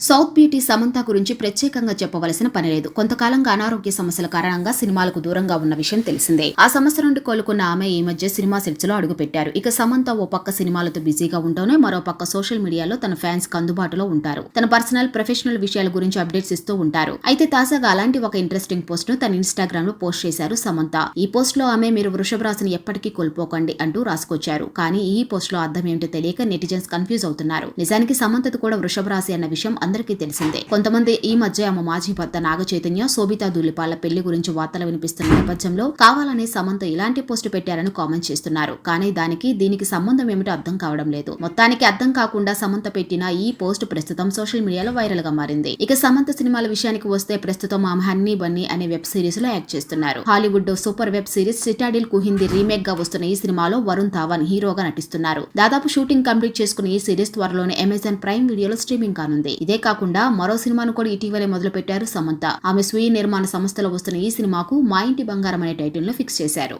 South beauty Samantha గురించి ప్రత్యేకంగా చెప్పవలసిన పని లేదు. కొంతకాలంగా అనారోగ్య సమస్యల కారణంగా సినిమాలకు దూరంగా ఉన్న విషయం తెలిసిందే. ఆ సమస్య నుండి కోలుకున్న ఆమె ఈ మధ్య సినిమా సెట్స్లో అడుగుపెట్టారు. ఇక సమంత ఓ పక్క సినిమాలతో బిజీగా ఉంటూనే మరో పక్క సోషల్ మీడియాలో తన ఫ్యాన్స్కు అందుబాటులో ఉంటారు. తన పర్సనల్ ప్రొఫెషనల్ విషయాల గురించి అప్డేట్స్ ఇస్తూ ఉంటారు. అయితే తాజాగా అలాంటి ఒక ఇంట్రెస్టింగ్ పోస్ట్ను తన ఇన్స్టాగ్రామ్లో పోస్ట్ చేశారు సమంత. ఈ పోస్ట్లో ఆమె మీరు వృషభ రాశిని ఎప్పటికీ కోల్పోకండి అంటూ రాసుకొచ్చారు. కానీ ఈ పోస్ట్లో అర్థం ఏమిటో తెలియక నెటిజన్స్ కన్ఫ్యూజ్ అవుతున్నారు. నిజానికి సమంతది కూడా వృషభ రాశి అన్న విషయం అందరికీ తెలిసిందే. కొంతమంది ఈ మధ్య ఆమె మాజీ భర్త నాగ చైతన్య శోభితా దులిపాల పెళ్ళి గురించి వార్తలు వినిపిస్తున్న నేపథ్యంలో కావాలనే సమంత ఇలాంటి పోస్ట్ పెట్టారని కామెంట్ చేస్తున్నారు. కానీ దానికి దీనికి సంబంధం ఏమిటో అర్థం కావడం లేదు. మొత్తానికి అర్థం కాకుండా సమంత పెట్టిన ఈ పోస్ట్ ప్రస్తుతం సోషల్ మీడియాలో వైరల్గా మారింది. ఇక సమంత సినిమాల విషయానికి వస్తే ప్రస్తుతం ఆమె హన్నీ బన్నీ అనే వెబ్ సిరీస్లో యాక్ట్ చేస్తున్నారు. Hollywood super web series Citadel కుహింది రీమేక్గా వస్తున్న ఈ సినిమాలో వరుణ్ ధావన్ హీరోగా నటిస్తున్నారు. దాదాపు షూటింగ్ కంప్లీట్ చేసుకున్న ఈ సిరీస్ త్వరలోనే అమెజాన్ ప్రైమ్ వీడియోలో స్ట్రీమింగ్ కానుంది. ఇదే కాకుండా మరో సినిమాను కూడా ఇటీవలే మొదలు పెట్టారు సమంత. ఆమె స్వీయ నిర్మాణ సంస్థలో వస్తున్న ఈ సినిమాకు మా ఇంటి బంగారం అనే టైటిల్ను ఫిక్స్ చేశారు.